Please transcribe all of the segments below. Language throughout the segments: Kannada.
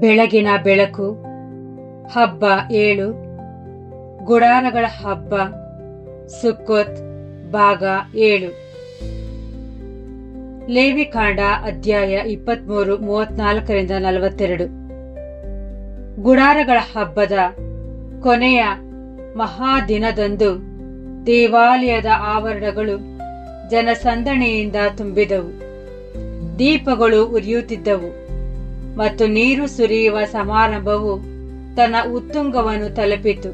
ಬೆಳಗಿನ ಬೆಳಕು. ಹಬ್ಬ ಏಳು. ಗುಡಾರಗಳ ಹಬ್ಬ. ಸುಕ್ಕೋತ್ ಭಾಗ ಏಳು. ಲೇವಿಕಾಂಡ ಅಧ್ಯಾಯ ಇಪ್ಪತ್ಮೂರು, ಮೂವತ್ನಾಲ್ಕರಿಂದ ನಲವತ್ತೆರಡು. ಗುಡಾರಗಳ ಹಬ್ಬದ ಕೊನೆಯ ಮಹಾದಿನದಂದು ದೇವಾಲಯದ ಆವರಣಗಳು ಜನಸಂದಣಿಯಿಂದ ತುಂಬಿದವು. ದೀಪಗಳು ಉರಿಯುತ್ತಿದ್ದವು. ಮತ್ತು ನೀರು ಸುರಿಯುವ ಸಮಾರಂಭವು ತನ್ನ ಉತ್ತುಂಗವನ್ನು ತಲುಪಿತು.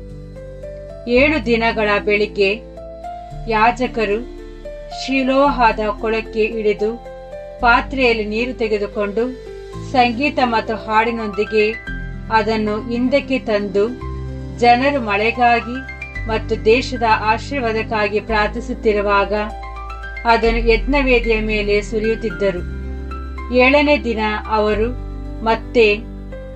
ಏಳು ದಿನಗಳ ಬೆಳಿಗ್ಗೆ ಯಾಜಕರು ಶಿಲೋಹಾದ ಕೊಳಕ್ಕೆ ಇಳಿದು ಪಾತ್ರೆಯಲ್ಲಿ ನೀರು ತೆಗೆದುಕೊಂಡು ಸಂಗೀತ ಮತ್ತು ಹಾಡಿನೊಂದಿಗೆ ಅದನ್ನು ಹಿಂದಕ್ಕೆ ತಂದು ಜನರು ಮಳೆಗಾಗಿ ಮತ್ತು ದೇಶದ ಆಶೀರ್ವಾದಕ್ಕಾಗಿ ಪ್ರಾರ್ಥಿಸುತ್ತಿರುವಾಗ ಅದನ್ನು ಯಜ್ಞವೇದಿಯ ಮೇಲೆ ಸುರಿಯುತ್ತಿದ್ದರು. ಏಳನೇ ದಿನ ಅವರು ಮತ್ತೆ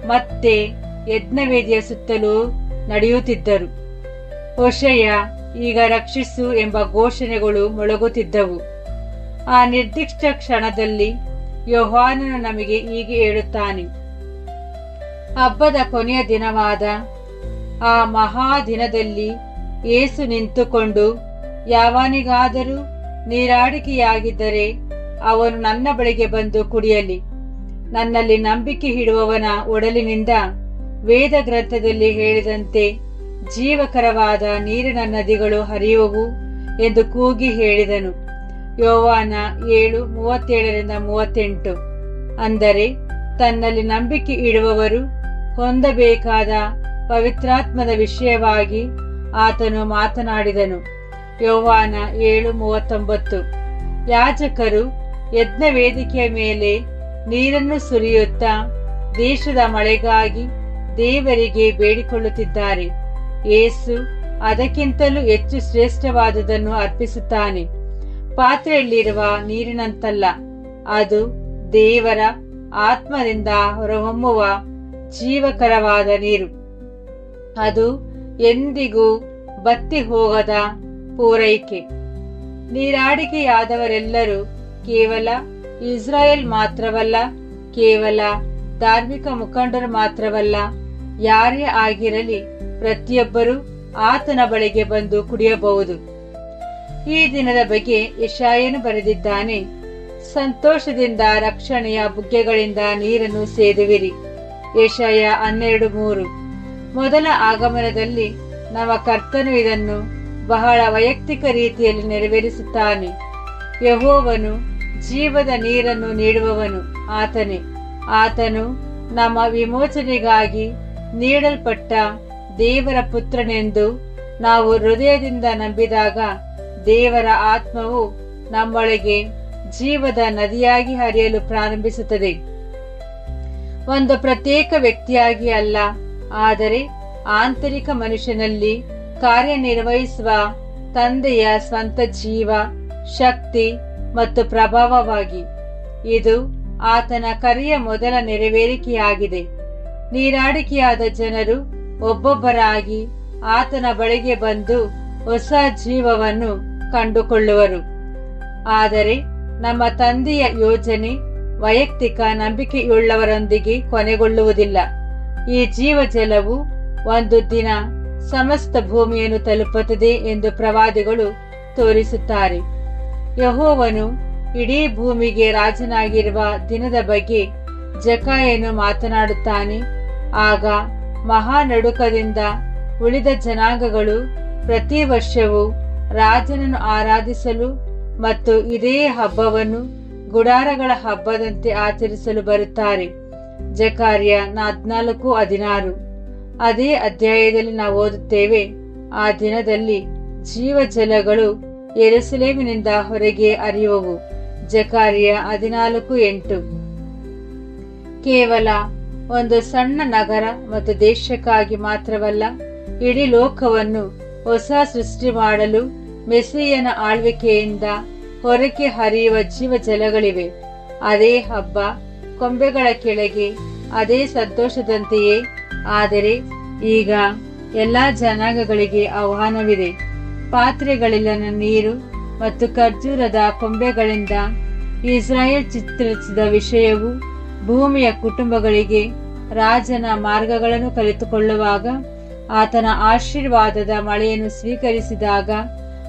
ಮತ್ತೆ ಯಜ್ಞವೇದಿಯ ಸುತ್ತಲೂ ನಡೆಯುತ್ತಿದ್ದರು. ಹೊಷೆಯ ಈಗ ರಕ್ಷಿಸು ಎಂಬ ಘೋಷಣೆಗಳು ಮೊಳಗುತ್ತಿದ್ದವು. ಆ ನಿರ್ದಿಷ್ಟ ಕ್ಷಣದಲ್ಲಿ ಯೋಹಾನನು ನಮಗೆ ಹೀಗೆ ಹೇಳುತ್ತಾನೆ. ಹಬ್ಬದ ಕೊನೆಯ ದಿನವಾದ ಆ ಮಹಾ ದಿನದಲ್ಲಿ ಏಸು ನಿಂತುಕೊಂಡು, ಯಾವನಿಗಾದರೂ ನೀರಾಡಿಕೆಯಾಗಿದ್ದರೆ ಅವನು ನನ್ನ ಬಳಿಗೆ ಬಂದು ಕುಡಿಯಲಿ. ನನ್ನಲ್ಲಿ ನಂಬಿಕೆ ಇಡುವವನ ಒಡಲಿನಿಂದ ವೇದ ಗ್ರಂಥದಲ್ಲಿ ಹೇಳಿದಂತೆ ಜೀವಕರವಾದ ನೀರಿನ ನದಿಗಳು ಹರಿಯುವವು ಎಂದು ಕೂಗಿ ಹೇಳಿದನು. ಯೋವಾನ ಏಳು ಮೂವತ್ತೇಳರಿಂದ ಮೂವತ್ತೆಂಟು. ಅಂದರೆ ತನ್ನಲ್ಲಿ ನಂಬಿಕೆ ಇಡುವವರು ಹೊಂದಬೇಕಾದ ಪವಿತ್ರಾತ್ಮದ ವಿಷಯವಾಗಿ ಆತನು ಮಾತನಾಡಿದನು. ಯೋವಾನ ಏಳು ಮೂವತ್ತೊಂಬತ್ತು. ಯಾಜಕರು ಯಜ್ಞ ವೇದಿಕೆಯ ಮೇಲೆ ನೀರನ್ನು ಸುರಿಯುತ್ತಾ ದೇಶದ ಮಳೆಗಾಗಿ ದೇವರಿಗೆ ಬೇಡಿಕೊಳ್ಳುತ್ತಿದ್ದಾರೆ. ಏಸು ಅದಕ್ಕಿಂತಲೂ ಹೆಚ್ಚು ಶ್ರೇಷ್ಠವಾದುದನ್ನು ಅರ್ಪಿಸುತ್ತಾನೆ. ಪಾತ್ರೆಯಲ್ಲಿರುವ ನೀರಿನಂತಲ್ಲ, ಅದು ದೇವರ ಆತ್ಮದಿಂದ ಹೊರಹೊಮ್ಮುವ ಜೀವಕರವಾದ ನೀರು. ಅದು ಎಂದಿಗೂ ಬತ್ತಿ ಹೋಗದ ಪೂರೈಕೆ. ನೀರಾಡಿಕೆಯಾದವರೆಲ್ಲರೂ ಕೇವಲ ಇಸ್ರಾಯೇಲ್ ಮಾತ್ರವಲ್ಲ, ಕೇವಲ ಧಾರ್ಮಿಕ ಮುಖಂಡರು ಮಾತ್ರವಲ್ಲ, ಯಾರೇ ಆಗಿರಲಿ ಪ್ರತಿಯೊಬ್ಬರೂ ಆತನ ಬಳಿಗೆ ಬಂದು ಕುಡಿಯಬಹುದು. ಈ ದಿನದ ಬಗ್ಗೆ ಯಶಾಯನು ಬರೆದಿದ್ದಾನೆ, ಸಂತೋಷದಿಂದ ರಕ್ಷಣೆಯ ಬುಗ್ಗೆಗಳಿಂದ ನೀರನ್ನು ಸೇದುವಿರಿ. ಏಷಾಯ ಹನ್ನೆರಡು ಮೂರು. ಮೊದಲ ಆಗಮನದಲ್ಲಿ ನಮ್ಮ ಕರ್ತನು ಇದನ್ನು ಬಹಳ ವೈಯಕ್ತಿಕ ರೀತಿಯಲ್ಲಿ ನೆರವೇರಿಸುತ್ತಾನೆ. ಯಹೋವನು ಜೀವದ ನೀರನ್ನು ನೀಡುವವನು ಆತನೇ. ಆತನು ನಮ್ಮ ವಿಮೋಚನೆಗಾಗಿ ನೀಡಲ್ಪಟ್ಟ ದೇವರ ಪುತ್ರನೆಂದು ನಾವು ಹೃದಯದಿಂದ ನಂಬಿದಾಗ ದೇವರ ಆತ್ಮವು ನಮ್ಮೊಳಗೆ ಜೀವದ ನದಿಯಾಗಿ ಹರಿಯಲು ಪ್ರಾರಂಭಿಸುತ್ತದೆ. ಒಂದು ಪ್ರತ್ಯೇಕ ವ್ಯಕ್ತಿಯಾಗಿ ಅಲ್ಲ, ಆದರೆ ಆಂತರಿಕ ಮನುಷ್ಯನಲ್ಲಿ ಕಾರ್ಯನಿರ್ವಹಿಸುವ ತಂದೆಯ ಸ್ವಂತ ಜೀವ, ಶಕ್ತಿ ಮತ್ತು ಪ್ರಭಾವವಾಗಿ. ಇದು ಆತನ ಕರೆಯ ಮೊದಲ ನೆರವೇರಿಕೆಯಾಗಿದೆ. ನೀರಾಡಿಕೆಯಾದ ಜನರು ಒಬ್ಬೊಬ್ಬರಾಗಿ ಆತನ ಬಳಿಗೆ ಬಂದು ಹೊಸ ಜೀವವನ್ನು ಕಂಡುಕೊಳ್ಳುವರು. ಆದರೆ ನಮ್ಮ ತಂದೆಯ ಯೋಜನೆ ವೈಯಕ್ತಿಕ ನಂಬಿಕೆಯುಳ್ಳವರೊಂದಿಗೆ ಕೊನೆಗೊಳ್ಳುವುದಿಲ್ಲ. ಈ ಜೀವಜಲವು ಒಂದು ದಿನ ಸಮಸ್ತ ಭೂಮಿಯನ್ನು ತಲುಪುತ್ತದೆ ಎಂದು ಪ್ರವಾದಿಗಳು ತೋರಿಸುತ್ತಾರೆ. ಯಹೋವನು ಇಡೀ ಭೂಮಿಗೆ ರಾಜನಾಗಿರುವ ದಿನದ ಬಗ್ಗೆ ಜಕಾಯನು ಮಾತನಾಡುತ್ತಾನೆ. ಆಗ ಮಹಾನಡುಕದಿಂದ ಉಳಿದ ಜನಾಂಗಗಳು ಪ್ರತಿ ವರ್ಷವೂ ರಾಜನನ್ನು ಆರಾಧಿಸಲು ಮತ್ತು ಇದೇ ಹಬ್ಬವನ್ನು ಗುಡಾರಗಳ ಹಬ್ಬದಂತೆ ಆಚರಿಸಲು ಬರುತ್ತಾರೆ. ಜಕಾರ್ಯ ನಾಲ್ಕು ಹದಿನಾರು. ಅದೇ ಅಧ್ಯಾಯದಲ್ಲಿ ನಾವು ಓದುತ್ತೇವೆ, ಆ ದಿನದಲ್ಲಿ ಜೀವಜಲಗಳು ಎರುಸಲೇಮಿನಿಂದ ಹೊರಗೆ ಅರಿಯುವವು. ಜಕಾರಿಯ ಹದಿನಾಲ್ಕು ಎಂಟು. ಕೇವಲ ಒಂದು ಸಣ್ಣ ನಗರ ಮತ್ತು ದೇಶಕ್ಕಾಗಿ ಮಾತ್ರವಲ್ಲ, ಇಡೀ ಲೋಕವನ್ನು ಹೊಸ ಸೃಷ್ಟಿ ಮಾಡಲು ಮೆಸ್ಸಿಯನ ಆಳ್ವಿಕೆಯಿಂದ ಹೊರಗೆ ಹರಿಯುವ ಜೀವಜಲಗಳಿವೆ. ಅದೇ ಹಬ್ಬ ಕೊಂಬೆಗಳ ಕೆಳಗೆ, ಅದೇ ಸಂತೋಷದಂತೆಯೇ, ಆದರೆ ಈಗ ಎಲ್ಲಾ ಜನಾಂಗಗಳಿಗೆ ಆಹ್ವಾನವಿದೆ. ಪಾತ್ರೆಗಳಲ್ಲಿನ ನೀರು ಮತ್ತು ಖರ್ಜೂರದ ಕೊಂಬೆಗಳಿಂದ ಇಸ್ರಾಯೇಲ್ ಚಿತ್ರಿಸಿದ ವಿಷಯವು ಭೂಮಿಯ ಕುಟುಂಬಗಳಿಗೆ ರಾಜನ ಮಾರ್ಗಗಳನ್ನು ಕಲಿತುಕೊಳ್ಳುವಾಗ ಆತನ ಆಶೀರ್ವಾದದ ಮಳೆಯನ್ನು ಸ್ವೀಕರಿಸಿದಾಗ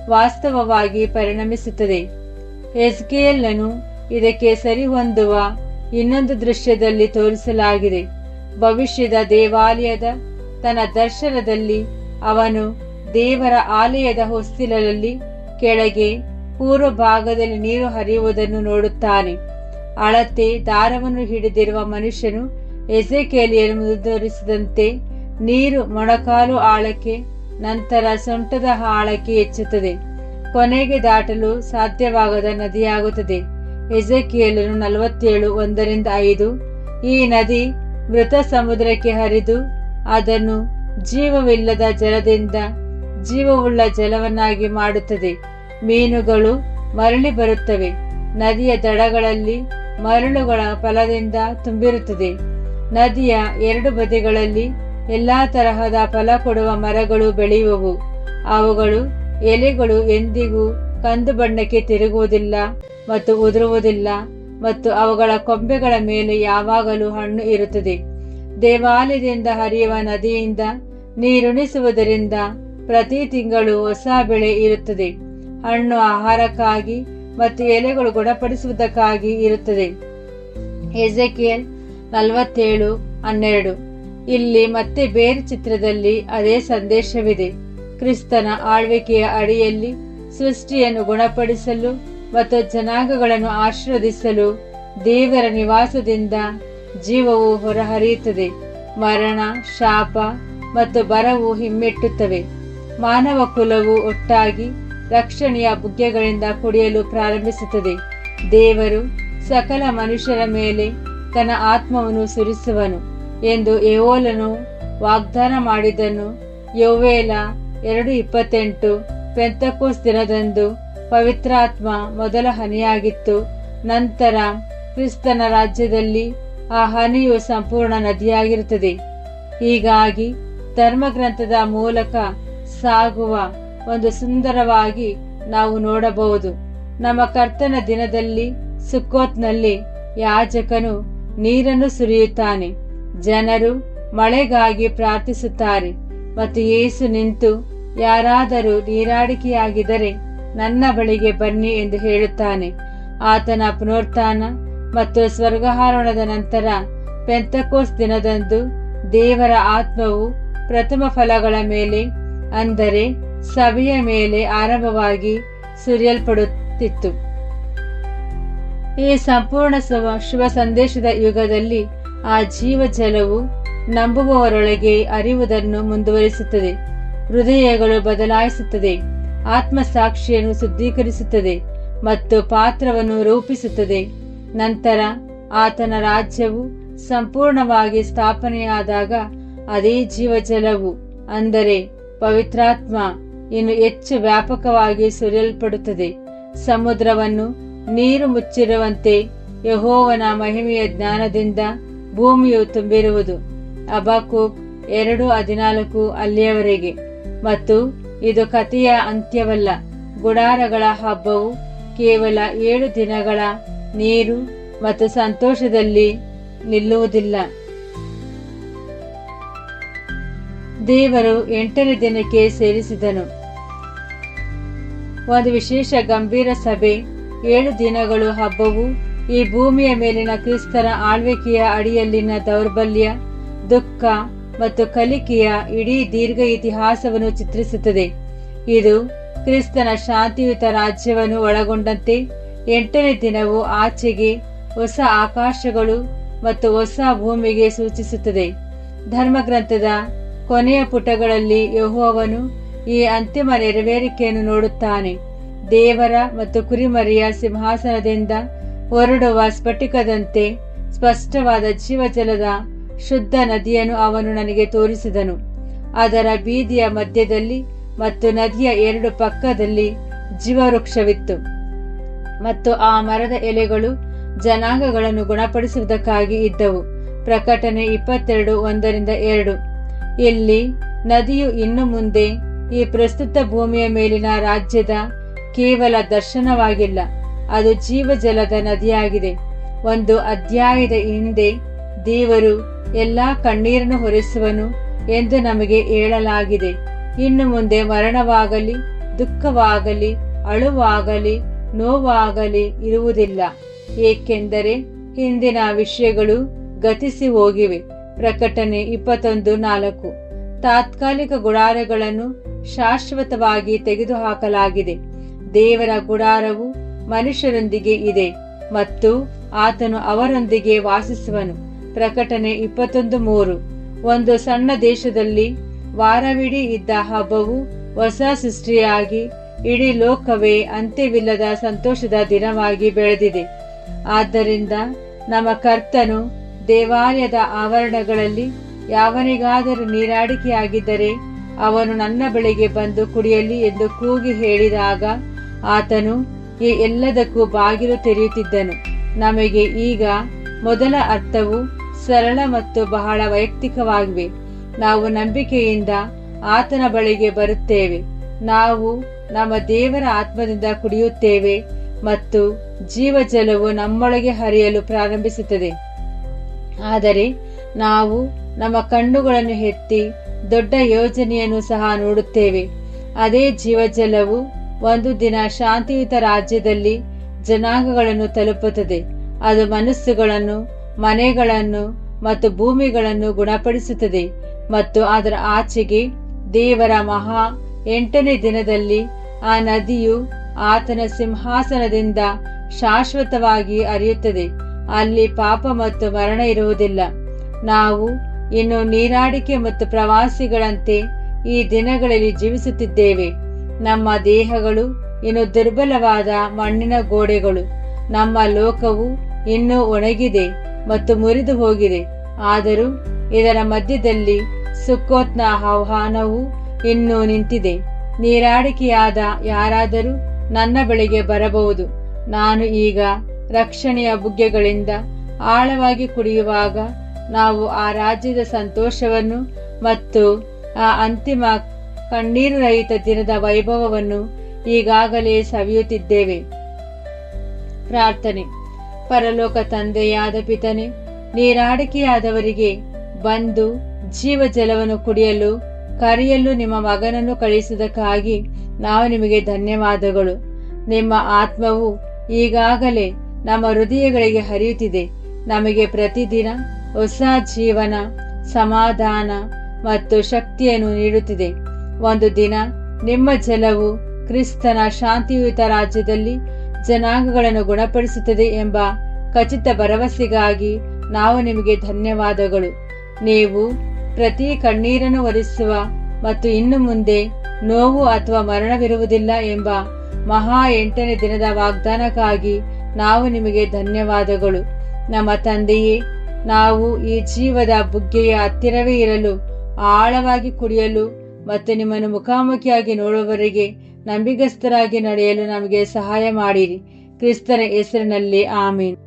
ವಾಸ್ತವವಾಗಿ ಪರಿಣಮಿಸುತ್ತದೆ. ಎಸ್ಕೇಲನು ಇದಕ್ಕೆ ಸರಿಹೊಂದುವ ಇನ್ನೊಂದು ದೃಶ್ಯದಲ್ಲಿ ತೋರಿಸಲಾಗಿದೆ. ಭವಿಷ್ಯದ ದೇವಾಲಯದ ತನ್ನ ದರ್ಶನದಲ್ಲಿ ಅವನು ದೇವರ ಆಲಯದ ಹೊಸ್ತಿಲಲ್ಲಿ ಕೆಳಗೆ ಪೂರ್ವ ಭಾಗದಲ್ಲಿ ನೀರು ಹರಿಯುವುದನ್ನು ನೋಡುತ್ತಾನೆ. ಅಳತೆ ದಾರವನ್ನು ಹಿಡಿದಿರುವ ಮನುಷ್ಯನು ಎಸೆಕೇಲಿಯನ್ನು ಮುಂದುವರಿಸಿದಂತೆ ನೀರು ಮೊಣಕಾಲು ಆಳಕ್ಕೆ, ನಂತರ ಸೊಂಟದ ಆಳಕ್ಕೆ ಹೆಚ್ಚುತ್ತದೆ ಕೊನೆಗೆ ದಾಟಲು ಸಾಧ್ಯವಾಗದ ನದಿಯಾಗುತ್ತದೆ. ಎಸೆಕಿಯಲನು ನಲವತ್ತೇಳು, ಒಂದರಿಂದ ಐದು. ಈ ನದಿ ಮೃತ ಸಮುದ್ರಕ್ಕೆ ಹರಿದು ಅದನ್ನು ಜೀವವಿಲ್ಲದ ಜಲದಿಂದ ಜೀವವುಳ್ಳ ಜಲವನ್ನಾಗಿ ಮಾಡುತ್ತದೆ. ಮೀನುಗಳು ಮರಳಿ ಬರುತ್ತವೆ. ನದಿಯ ದಡಗಳಲ್ಲಿ ಮರಳುಗಳ ಫಲದಿಂದ ತುಂಬಿರುತ್ತದೆ. ನದಿಯ ಎರಡು ಬದಿಗಳಲ್ಲಿ ಎಲ್ಲಾ ತರಹದ ಫಲ ಕೊಡುವ ಮರಗಳು ಬೆಳೆಯುವವು. ಅವುಗಳು ಎಲೆಗಳು ಎಂದಿಗೂ ಕಂದು ಬಣ್ಣಕ್ಕೆ ತಿರುಗುವುದಿಲ್ಲ ಮತ್ತು ಉದುರುವುದಿಲ್ಲ ಮತ್ತು ಅವುಗಳ ಕೊಂಬೆಗಳ ಮೇಲೆ ಯಾವಾಗಲೂ ಹಣ್ಣು ಇರುತ್ತದೆ. ದೇವಾಲಯದಿಂದ ಹರಿಯುವ ನದಿಯಿಂದ ನೀರುಣಿಸುವುದರಿಂದ ಪ್ರತಿ ತಿಂಗಳು ಹೊಸ ಬೆಳೆ ಇರುತ್ತದೆ. ಹಣ್ಣು ಆಹಾರಕ್ಕಾಗಿ ಮತ್ತು ಎಲೆಗಳು ಗುಣಪಡಿಸುವುದಕ್ಕಾಗಿ ಇರುತ್ತದೆ. ಎಜೆಕಿಯಲ್ ನಲವತ್ತೇಳು, ಹನ್ನೆರಡು. ಇಲ್ಲಿ ಮತ್ತೆ ಬೇರೆ ಚಿತ್ರದಲ್ಲಿ ಅದೇ ಸಂದೇಶವಿದೆ. ಕ್ರಿಸ್ತನ ಆಳ್ವಿಕೆಯ ಅಡಿಯಲ್ಲಿ ಸೃಷ್ಟಿಯನ್ನು ಗುಣಪಡಿಸಲು ಮತ್ತು ಜನಾಂಗಗಳನ್ನು ಆಶೀರ್ವದಿಸಲು ದೇವರ ನಿವಾಸದಿಂದ ಜೀವವು ಹೊರಹರಿಯುತ್ತದೆ. ಮರಣ, ಶಾಪ ಮತ್ತು ಬರವು ಹಿಮ್ಮೆಟ್ಟುತ್ತವೆ. ಮಾನವ ಕುಲವು ಒಟ್ಟಾಗಿ ರಕ್ಷಣೆಯ ಬುಗ್ಗೆಗಳಿಂದ ಕುಡಿಯಲು ಪ್ರಾರಂಭಿಸುತ್ತದೆ. ದೇವರು ಸಕಲ ಮನುಷ್ಯರ ಮೇಲೆ ತನ್ನ ಆತ್ಮವನ್ನು ಸುರಿಸುವನು ಎಂದು ಯೆಹೋವನು ವಾಗ್ದಾನ ಮಾಡಿದನು ಯೌವೇಲ ಎರಡು ಇಪ್ಪತ್ತೆಂಟು ಪೆಂತಕೋಸ್ ದಿನದಂದು ಪವಿತ್ರಾತ್ಮ ಮೊದಲ ಹನಿಯಾಗಿತ್ತು. ನಂತರ ಕ್ರಿಸ್ತನ ರಾಜ್ಯದಲ್ಲಿ ಆ ಹನಿಯು ಸಂಪೂರ್ಣ ನದಿಯಾಗಿರುತ್ತದೆ. ಹೀಗಾಗಿ ಧರ್ಮಗ್ರಂಥದ ಮೂಲಕ ಸಾಗುವ ಒಂದು ಸುಂದರವಾಗಿ ನಾವು ನೋಡಬಹುದು. ನಮ್ಮ ಕರ್ತನ ದಿನದಲ್ಲಿ ಸುಕ್ಕೋತ್ನಲ್ಲಿ ಯಾಜಕನು ನೀರನ್ನು ಸುರಿಯುತ್ತಾನೆ. ಜನರು ಮಳೆಗಾಗಿ ಪ್ರಾರ್ಥಿಸುತ್ತಾರೆ ಮತ್ತು ಏಸು ನಿಂತು ಯಾರಾದರೂ ನೀರಾಡಿಕೆಯಾಗಿದ್ದರೆ ನನ್ನ ಬಳಿಗೆ ಬನ್ನಿ ಎಂದು ಹೇಳುತ್ತಾನೆ. ಆತನ ಪುನರುತ್ಥಾನ ಮತ್ತು ಸ್ವರ್ಗಾರೋಹಣದ ನಂತರ ಪೆಂತಕೋಸ್ ದಿನದಂದು ದೇವರ ಆತ್ಮವು ಪ್ರಥಮ ಫಲಗಳ ಮೇಲೆ ಅಂದರೆ ಸಭೆಯ ಮೇಲೆ ಆರಂಭವಾಗಿ ಸುರಿಯಲ್ಪಡುತ್ತಿತ್ತು. ಈ ಸಂಪೂರ್ಣ ಶುಭ ಸಂದೇಶದ ಯುಗದಲ್ಲಿ ಆ ಜೀವ ಜಲವು ನಂಬುವವರೊಳಗೆ ಅರಿವುದನ್ನು ಮುಂದುವರಿಸುತ್ತದೆ, ಹೃದಯಗಳು ಬದಲಾಯಿಸುತ್ತದೆ, ಆತ್ಮಸಾಕ್ಷಿಯನ್ನು ಶುದ್ಧೀಕರಿಸುತ್ತದೆ ಮತ್ತು ಪಾತ್ರವನ್ನು ರೂಪಿಸುತ್ತದೆ. ನಂತರ ಆತನ ರಾಜ್ಯವು ಸಂಪೂರ್ಣವಾಗಿ ಸ್ಥಾಪನೆಯಾದಾಗ ಅದೇ ಜೀವಜಲವು, ಅಂದರೆ ಪವಿತ್ರಾತ್ಮ ಇನ್ನು ಹೆಚ್ಚು ವ್ಯಾಪಕವಾಗಿ ಸುರಿಯಲ್ಪಡುತ್ತದೆ. ಸಮುದ್ರವನ್ನು ನೀರು ಮುಚ್ಚಿರುವಂತೆ ಯಹೋವನ ಮಹಿಮೆಯ ಜ್ಞಾನದಿಂದ ಭೂಮಿಯು ತುಂಬಿರುವುದು. ಅಬಾಕೂಕ್ ಎರಡು ಹದಿನಾಲ್ಕು ಅಲ್ಲಿಯವರೆಗೆ. ಮತ್ತು ಇದು ಕಥೆಯ ಅಂತ್ಯವಲ್ಲ, ಗುಡಾರಗಳ ಹಬ್ಬವು ಕೇವಲ ಏಳು ದಿನಗಳ ನೀರು ಮತ್ತು ಸಂತೋಷದಲ್ಲಿ ನಿಲ್ಲುವುದಿಲ್ಲ. ದೇವರು ಎಂಟನೇ ದಿನಕ್ಕೆ ಸೇರಿಸಿದನು. ಒಂದು ವಿಶೇಷ ಗಂಭೀರ ಸಭೆ, ಏಳು ದಿನಗಳು ಹಬ್ಬವು, ಈ ಭೂಮಿಯ ಮೇಲಿನ ಕ್ರಿಸ್ತರ ಆಳ್ವಿಕೆಯ ಅಡಿಯಲ್ಲಿನ ದೌರ್ಬಲ್ಯ, ದುಃಖ ಮತ್ತು ಕಲಿಕೆಯ ಇಡೀ ದೀರ್ಘ ಇತಿಹಾಸವನ್ನು ಚಿತ್ರಿಸುತ್ತದೆ. ಇದು ಕ್ರಿಸ್ತನ ಶಾಂತಿಯುತ ರಾಜ್ಯವನ್ನು ಒಳಗೊಂಡಂತೆ ಎಂಟನೇ ದಿನವು ಆಚೆಗೆ ಹೊಸ ಆಕಾಶಗಳು ಮತ್ತು ಹೊಸ ಭೂಮಿಗೆ ಸೂಚಿಸುತ್ತದೆ. ಧರ್ಮಗ್ರಂಥದ ಕೊನೆಯ ಪುಟಗಳಲ್ಲಿ ಯಹೋವನು ಈ ಅಂತಿಮ ನೆರವೇರಿಕೆಯನ್ನು ನೋಡುತ್ತಾನೆ. ದೇವರ ಮತ್ತು ಕುರಿಮರಿಯ ಸಿಂಹಾಸನದಿಂದ ಹೊರಡುವ ಸ್ಫಟಿಕದಂತೆ ಸ್ಪಷ್ಟವಾದ ಜೀವಜಲದ ಶುದ್ಧ ನದಿಯನ್ನು ಅವನು ನನಗೆ ತೋರಿಸಿದನು. ಅದರ ಬೀದಿಯ ಮಧ್ಯದಲ್ಲಿ ಮತ್ತು ನದಿಯ ಎರಡು ಪಕ್ಕದಲ್ಲಿ ಜೀವವೃಕ್ಷವಿತ್ತು. ಮತ್ತು ಆ ಮರದ ಎಲೆಗಳು ಜನಾಂಗಗಳನ್ನು ಗುಣಪಡಿಸುವುದಕ್ಕಾಗಿ ಇದ್ದವು. ಪ್ರಕಟಣೆ ಇಪ್ಪತ್ತೆರಡು ಒಂದರಿಂದ ಎರಡು. ಇಲ್ಲಿ ನದಿಯು ಇನ್ನು ಮುಂದೆ ಈ ಪ್ರಸ್ತುತ ಭೂಮಿಯ ಮೇಲಿನ ರಾಜ್ಯದ ಕೇವಲ ದರ್ಶನವಾಗಿಲ್ಲ, ಅದು ಜೀವಜಲದ ನದಿಯಾಗಿದೆ. ಒಂದು ಅಧ್ಯಾಯದ ಹಿಂದೆ ದೇವರು ಎಲ್ಲಾ ಕಣ್ಣೀರನ್ನು ಹೊರಿಸುವನು ಎಂದು ನಮಗೆ ಹೇಳಲಾಗಿದೆ. ಇನ್ನು ಮುಂದೆ ಮರಣವಾಗಲಿ, ದುಃಖವಾಗಲಿ, ಅಳುವಾಗಲಿ, ನೋವಾಗಲಿ ಇರುವುದಿಲ್ಲ. ಏಕೆಂದರೆ ಹಿಂದಿನ ವಿಷಯಗಳು ಗತಿಸಿ ಹೋಗಿವೆ. ಪ್ರಕಟಣೆ ಇಪ್ಪತ್ತೊಂದು ನಾಲ್ಕು. ತಾತ್ಕಾಲಿಕ ಗುಡಾರಗಳನ್ನು ಶಾಶ್ವತವಾಗಿ ತೆಗೆದುಹಾಕಲಾಗಿದೆ. ದೇವರ ಗುಡಾರವು ಮನುಷ್ಯರೊಂದಿಗೆ ಇದೆ ಮತ್ತು ಆತನು ಅವರೊಂದಿಗೆ ವಾಸಿಸುವನು. ಪ್ರಕಟಣೆ ಇಪ್ಪತ್ತೊಂದು ಮೂರು. ಒಂದು ಸಣ್ಣ ದೇಶದಲ್ಲಿ ವಾರವಿಡೀ ಇದ್ದ ಹಬ್ಬವು ಹೊಸ ಸೃಷ್ಟಿಯಾಗಿ ಇಡೀ ಲೋಕವೇ ಅಂತ್ಯವಿಲ್ಲದ ಸಂತೋಷದ ದಿನವಾಗಿ ಬೆಳೆದಿದೆ. ಆದ್ದರಿಂದ ನಮ್ಮ ಕರ್ತನು ದೇವಾಲಯದ ಆವರಣಗಳಲ್ಲಿ ಯಾವನಿಗಾದರೂ ನೀರಾಡಿಕೆಯಾಗಿದ್ದರೆ ಅವನು ನನ್ನ ಬಳಿಗೆ ಬಂದು ಕುಡಿಯಲಿ ಎಂದು ಕೂಗಿ ಹೇಳಿದಾಗ ಆತನು ಈ ಎಲ್ಲದಕ್ಕೂ ಬಾಗಿಲು ತೆರೆಯುತ್ತಿದ್ದನು. ನಮಗೆ ಈಗ ಮೊದಲ ಅರ್ಥವು ಸರಳ ಮತ್ತು ಬಹಳ ವೈಯಕ್ತಿಕವಾಗಿವೆ. ನಾವು ನಂಬಿಕೆಯಿಂದ ಆತನ ಬಳಿಗೆ ಬರುತ್ತೇವೆ. ನಾವು ನಮ್ಮ ದೇವರ ಆತ್ಮದಿಂದ ಕುಡಿಯುತ್ತೇವೆ ಮತ್ತು ಜೀವಜಲವು ನಮ್ಮೊಳಗೆ ಹರಿಯಲು ಪ್ರಾರಂಭಿಸುತ್ತದೆ. ಆದರೆ ನಾವು ನಮ್ಮ ಕಣ್ಣುಗಳನ್ನು ಎತ್ತಿ ದೊಡ್ಡ ಯೋಜನೆಯನ್ನು ಸಹ ನೋಡುತ್ತೇವೆ. ಅದೇ ಜೀವಜಲವು ಒಂದು ದಿನ ಶಾಂತಿಯುತ ರಾಜ್ಯದಲ್ಲಿ ಜನಾಂಗಗಳನ್ನು ತಲುಪುತ್ತದೆ. ಅದು ಮನಸ್ಸುಗಳನ್ನು, ಮನೆಗಳನ್ನು ಮತ್ತು ಭೂಮಿಗಳನ್ನು ಗುಣಪಡಿಸುತ್ತದೆ ಮತ್ತು ಅದರ ಆಚೆಗೆ ದೇವರ ಮಹಾ ಎಂಟನೇ ದಿನದಲ್ಲಿ ಆ ನದಿಯು ಆತನ ಸಿಂಹಾಸನದಿಂದ ಶಾಶ್ವತವಾಗಿ ಹರಿಯುತ್ತದೆ. ಅಲ್ಲಿ ಪಾಪ ಮತ್ತು ಮರಣ ಇರುವುದಿಲ್ಲ. ನಾವು ಇನ್ನು ನೀರಾಡಿಕೆ ಮತ್ತು ಪ್ರವಾಸಿಗಳಂತೆ ಈ ದಿನಗಳಲ್ಲಿ ಜೀವಿಸುತ್ತಿದ್ದೇವೆ. ನಮ್ಮ ದೇಹಗಳು ಇನ್ನು ದುರ್ಬಲವಾದ ಮಣ್ಣಿನ ಗೋಡೆಗಳು. ನಮ್ಮ ಲೋಕವು ಇನ್ನೂ ಒಣಗಿದೆ ಮತ್ತು ಮುರಿದು ಹೋಗಿದೆ. ಆದರೂ ಇದರ ಮಧ್ಯದಲ್ಲಿ ಸುಕ್ಕೋತ್ನ ಆಹ್ವಾನವು ಇನ್ನೂ ನಿಂತಿದೆ. ನೀರಾಡಿಕೆಯಾದ ಯಾರಾದರೂ ನನ್ನ ಬಳಿಗೆ ಬರಬಹುದು. ನಾನು ಈಗ ರಕ್ಷಣೆಯ ಬುಗ್ಗೆಗಳಿಂದ ಆಳವಾಗಿ ಕುಡಿಯುವಾಗ ನಾವು ಆ ರಾಜ್ಯದ ಸಂತೋಷವನ್ನು ಮತ್ತು ಆ ಅಂತಿಮ ಕಣ್ಣೀರು ರಹಿತ ದಿನದ ವೈಭವವನ್ನು ಈಗಾಗಲೇ ಸವಿಯುತ್ತಿದ್ದೇವೆ. ಪ್ರಾರ್ಥನೆ. ಪರಲೋಕ ತಂದೆಯಾದ ಪಿತನೆ, ನೀರಾಡಿಕೆಯಾದವರಿಗೆ ಬಂದು ಜೀವ ಜಲವನ್ನು ಕುಡಿಯಲು, ಕರೆಯಲು ನಿಮ್ಮ ಮಗನನ್ನು ಕಳಿಸುವುದಕ್ಕಾಗಿ ನಾವು ನಿಮಗೆ ಧನ್ಯವಾದಗಳು. ನಿಮ್ಮ ಆತ್ಮವು ಈಗಾಗಲೇ ನಮ್ಮ ಹೃದಯಗಳಿಗೆ ಹರಿಯುತ್ತಿದೆ. ನಮಗೆ ಪ್ರತಿದಿನ ಹೊಸ ಜೀವನ, ಸಮಾಧಾನ ಮತ್ತು ಶಕ್ತಿಯನ್ನು ನೀಡುತ್ತಿದೆ. ಒಂದು ದಿನ ನಿಮ್ಮ ಜಲವು ಕ್ರಿಸ್ತನ ಶಾಂತಿಯುತ ರಾಜ್ಯದಲ್ಲಿ ಜನಾಂಗಗಳನ್ನು ಗುಣಪಡಿಸುತ್ತದೆ ಎಂಬ ಖಚಿತ ಭರವಸೆಗಾಗಿ ನಾವು ನಿಮಗೆ ಧನ್ಯವಾದಗಳು. ನೀವು ಪ್ರತಿ ಕಣ್ಣೀರನ್ನು ಒರೆಸುವ ಮತ್ತು ಇನ್ನು ಮುಂದೆ ನೋವು ಅಥವಾ ಮರಣವಿರುವುದಿಲ್ಲ ಎಂಬ ಮಹಾ ಎಂಟನೇ ದಿನದ ವಾಗ್ದಾನಕ್ಕಾಗಿ ನಾವು ನಿಮಗೆ ಧನ್ಯವಾದಗಳು. ನಮ್ಮ ತಂದೆಯೇ, ನಾವು ಈ ಜೀವದ ಬುಗ್ಗೆಯ ಹತ್ತಿರವೇ ಇರಲು, ಆಳವಾಗಿ ಕುಡಿಯಲು ಮತ್ತು ನಿಮ್ಮನ್ನು ಮುಖಾಮುಖಿಯಾಗಿ ನೋಡುವವರೆಗೆ ನಂಬಿಗಸ್ತರಾಗಿ ನಡೆಯಲು ನಮಗೆ ಸಹಾಯ ಮಾಡಿರಿ. ಕ್ರಿಸ್ತನ ಹೆಸರಿನಲ್ಲಿ ಆಮೀನ್.